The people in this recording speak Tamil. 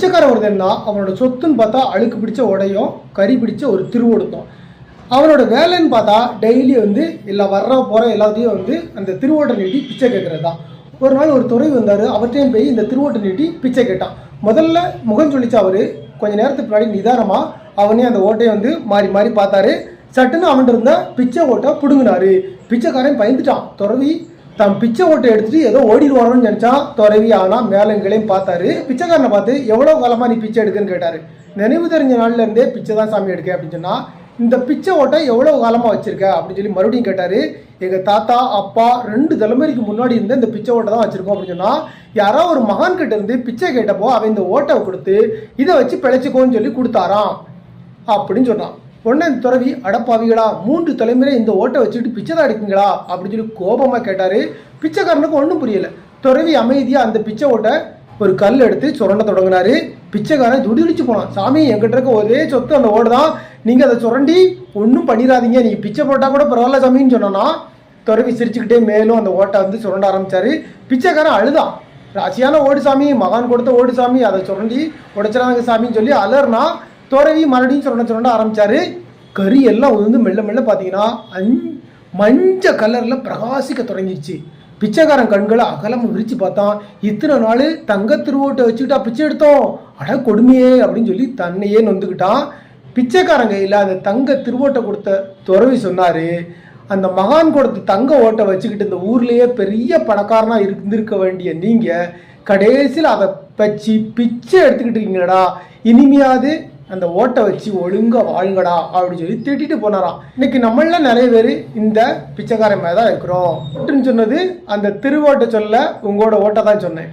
பிச்சைக்கார ஒருத்தன் என்ன அவனோட சொத்துன்னு பார்த்தா அழுக்கு பிடிச்ச உடையும் கறி பிடிச்ச ஒரு திருவோடுத்தம் அவனோட வேலைன்னு பார்த்தா டெய்லி வந்து எல்லா வர்ற போகிற எல்லாத்தையும் வந்து அந்த திருவோட்டை நீட்டி பிச்சை கேட்கறது தான் ஒரு நாள் ஒரு துறை வந்தார். அவர்கிட்டையும் போய் இந்த திருவோட்டை நீட்டி பிச்சை கேட்டான். முதல்ல முகம் சொல்லிச்சு அவர் கொஞ்ச நேரத்துக்கு முன்னாடி நிதானமாக அவனே அந்த ஓட்டையை வந்து மாறி மாறி பார்த்தாரு. சட்டுன்னு அவன்கிட்ட இருந்த பிச்சை ஓட்டை பிடுங்கினாரு. பிச்சைக்காரன் பயந்துட்டான். துறவி தன் பிச்சை ஓட்டை எடுத்துட்டு ஏதோ ஓடிடுவாரோன்னு நினச்சா துறவி ஆனால் மேலங்களையும் பார்த்தாரு. பிச்சைக்காரனை பார்த்து எவ்வளோ காலமாக நீ பிச்சை எடுக்குன்னு? கேட்டார். நினைவு தெரிஞ்ச நாள்லேருந்தே பிச்சை தான் சாமி எடுக்க அப்படின்னு சொன்னால் இந்த பிச்சை ஓட்டை எவ்வளோ காலமாக வச்சிருக்க? அப்படின்னு சொல்லி மறுபடியும் கேட்டார். எங்கள் தாத்தா அப்பா ரெண்டு தலைமுறைக்கு முன்னாடி இருந்த இந்த பிச்சை ஓட்டை தான் வச்சிருக்கோம் அப்படின்னு சொன்னால் யாரோ ஒரு மகான் கிட்ட இருந்து பிச்சை கேட்டப்போ அவன் இந்த ஓட்டை கொடுத்து இதை வச்சு பிழைச்சிக்கோன்னு சொல்லி கொடுத்தாராம் அப்படின்னு சொன்னான். உடனே இந்த துறவி அடப்பாவிகளா? மூன்று தலைமுறை இந்த ஓட்டை வச்சுட்டு பிச்சை தான் அடிக்குங்களா அப்படின்னு சொல்லி கோபமாக கேட்டார். பிச்சைக்காரனுக்கு ஒன்றும் புரியலை. துறவி அமைதியாக அந்த பிச்சை ஓட்டை ஒரு கல் எடுத்து சுரண்ட தொடங்கினாரு. பிச்சைக்காரன் துடிதுடிச்சு போனான். சாமி என்கிட்ட இருக்க ஒரே சொத்து அந்த ஓடு தான். நீங்கள் அதை சுரண்டி ஒன்றும் பண்ணிடாதீங்க. நீங்கள் பிச்சை போட்டால் கூட பரவாயில்ல சாமின்னு சொன்னோன்னா துறவி சிரிச்சுக்கிட்டே மேலும் அந்த ஓட்டை வந்து சுரண்ட ஆரம்பிச்சாரு. பிச்சைக்காரன் அழுதான். ராசியான ஓடு சாமி மகான் கொடுத்த ஓடு சாமி அதை சுரண்டி உடைச்சிடாங்க சாமின்னு சொல்லி அலர்னா துறவி மறுபடியும் சுரண்ட சுரண்ட ஆரம்பித்தார் கறி எல்லாம் வந்து மெல்ல மெல்ல பார்த்தீங்கன்னா அஞ் மஞ்ச கலரில் பிரகாசிக்க தொடங்கிடுச்சு. பிச்சைக்காரன் கண்களை அகலம் விரித்து பார்த்தான். இத்தனை நாள் தங்க திருவோட்டை வச்சுக்கிட்டா பிச்சை எடுத்தோம். அட கொடுமையே அப்படின்னு சொல்லி தன்னையே நொந்துக்கிட்டான். பிச்சைக்காரன் கையில் அந்த தங்க திருவோட்டை கொடுத்த துறவி சொன்னார் அந்த மகான் கொடுத்த தங்க ஓட்டை வச்சுக்கிட்டு இந்த ஊர்லேயே பெரிய பணக்காரனாக இருந்திருக்க வேண்டிய நீங்கள் கடைசியில் அதை வச்சு பிச்சை எடுத்துக்கிட்டு இருக்கீங்களடா. இனிமையாவது அந்த ஓட்டை வச்சு ஒழுங்கா வாழுங்கடா அப்படின்னு சொல்லி திட்டிட்டு போனாராம். இன்னைக்கு நம்மள நிறைய பேர் இந்த பிச்சைக்காரன் மேலே தான் இருக்கிறோம். அப்படின்னு சொன்னது அந்த திருவோட்டை சொல்ல உங்களோட ஓட்டை தான் சொன்னேன்.